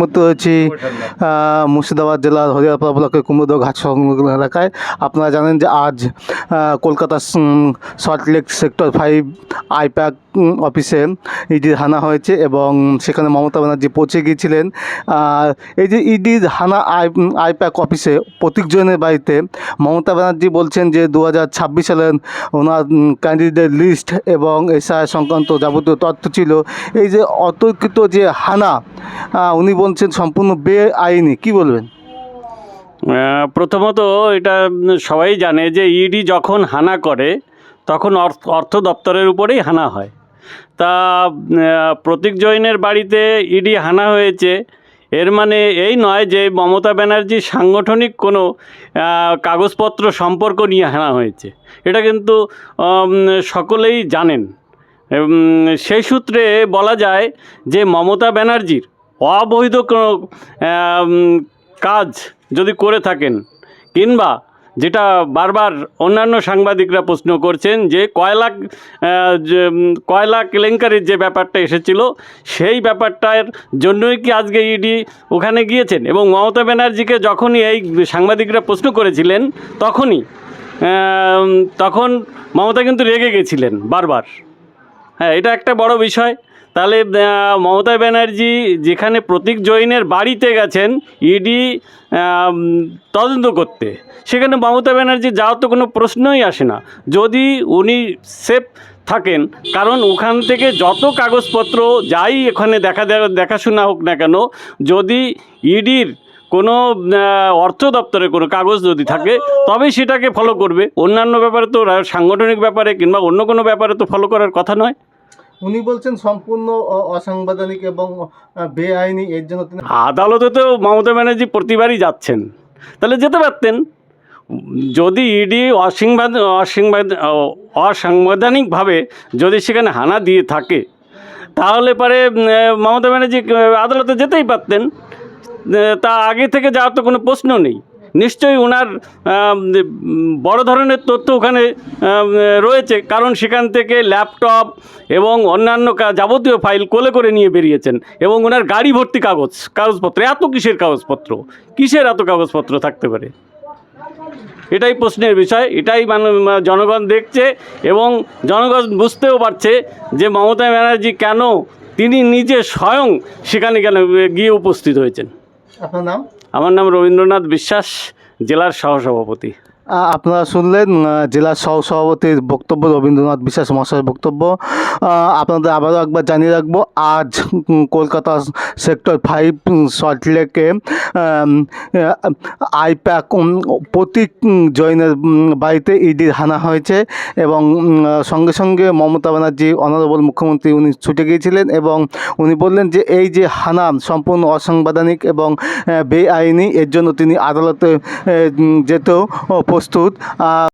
মধ্যে আহ, মুর্শিদাবাদ জেলার হরিয়ারপাড়া ব্লকের কুমুদ ঘাট সংলগ্ন এলাকায়। আপনারা জানেন যে আজ আহ, কলকাতার সল্টলেক সেক্টর ফাইভ আইপ্যাক অফিসে ইডির হানা হয়েছে এবং সেখানে মমতা ব্যানার্জি পৌঁছে গিয়েছিলেন। আর এই যে ইডির হানা আই আইপ্যাক অফিসে প্রতীক জৈনের বাড়িতে মমতা ব্যানার্জি বলছেন যে দু হাজার ছাব্বিশ সালের ওনার ক্যান্ডিডেট লিস্ট এবং এসআই সংক্রান্ত যাবতীয় তথ্য ছিল। এই যে অতর্কিত যে হানা উনি বলছেন সম্পূর্ণ বেআইনি, কি বলবেন? প্রথমত এটা সবাই জানে যে ইডি যখন হানা করে, তখন অর্থ দপ্তরের উপরেই হানা হয়। তা প্রতীক জৈনের বাড়িতে ইডি হানা হয়েছে, এর মানে এই নয় যে মমতা ব্যানার্জির সাংগঠনিক কোনো কাগজপত্র সম্পর্ক নিয়ে হানা হয়েছে। এটা কিন্তু সকলেই জানেন। সেই সূত্রে বলা যায় যে মমতা ব্যানার্জির অবৈধ কোনো কাজ যদি করে থাকেন, কিংবা যেটা বারবার অন্যান্য সাংবাদিকরা প্রশ্ন করছেন যে কয়লা কয়লা কেলেঙ্কারির যে ব্যাপারটা এসেছিল, সেই ব্যাপারটার জন্যই কি আজকে ইডি ওখানে গিয়েছেন? এবং মমতা ব্যানার্জিকে যখনই এই সাংবাদিকরা প্রশ্ন করেছিলেন, তখনই তখন মমতা কিন্তু রেগে গেছিলেন বারবার। হ্যাঁ এটা একটা বড় বিষয়। তাহলে মমতা ব্যানার্জি যেখানে প্রতীক জৈনের বাড়িতে গেছেন, ইডি তদন্ত করতে, সেখানে মমতা ব্যানার্জি যাওয়ার তো কোনো প্রশ্নই আসে না। যদি উনি সেফ থাকেন, কারণ ওখান থেকে যত কাগজপত্র যাই এখানে দেখা দেখাশোনা হোক না কেন, যদি ইডির কোনো অর্থ দপ্তরে কোনো কাগজ যদি থাকে, তবেই সেটাকে ফলো করবে। অন্যান্য ব্যাপারে তো, সাংগঠনিক ব্যাপারে কিংবা অন্য কোনো ব্যাপারে তো ফলো করার কথা নয়। উনি বলছেন সম্পূর্ণ অসাংবিধানিক এবং বেআইনি, এর জন্য তিনি আদালতে তো মমতা ব্যানার্জি প্রতিবারই যাচ্ছেন। তাহলে যেতে পারতেন। যদি ইডি অসংবাদ অসংবাদ অসাংবিধানিকভাবে যদি সেখানে হানা দিয়ে থাকে, তাহলে পরে মমতা ব্যানার্জি, আদালতে যেতেই পারতেন। তা আগে থেকে যাওয়ার তো কোনো প্রশ্ন নেই। নিশ্চয়ই ওনার বড় ধরনের তথ্য ওখানে রয়েছে। কারণ সেখান থেকে ল্যাপটপ এবং অন্যান্য যাবতীয় ফাইল কোলে করে নিয়ে বেরিয়েছেন এবং ওনার গাড়ি ভর্তি কাগজ, কাগজপত্র। এত কিসের কাগজপত্র? কিসের এত কাগজপত্র থাকতে পারে? এটাই প্রশ্নের বিষয়, এটাই মানু- জনগণ দেখছে এবং জনগণ বুঝতেও পারছে যে মমতা ব্যানার্জি কেন তিনি নিজে স্বয়ং সেখানে কেন গিয়ে উপস্থিত হয়েছেন। আপনার নাম? আমার নাম রবীন্দ্রনাথ বিশ্বাস জেলার সহসভাপতি। আপনারা শুনলেন জেলা সহসভাপতির বক্তব্য, রবীন্দ্রনাথ বিশ্বাস মহাশয়ের বক্তব্য। আপনাদের আবারও একবার জানিয়ে রাখব, আজ কলকাতা সেক্টর ফাইভ সল্টলেকে আইপ্যাক প্রতীক জৈনের বাড়িতে ইডির হানা হয়েছে এবং সঙ্গে সঙ্গে মমতা ব্যানার্জি, অনারেবল মুখ্যমন্ত্রী উনি ছুটে গিয়েছিলেন এবং উনি বললেন যে, এই যে হানা সম্পূর্ণ অসাংবিধানিক এবং বেআইনি, এর জন্য তিনি আদালতে যেতেও প্রস্তুত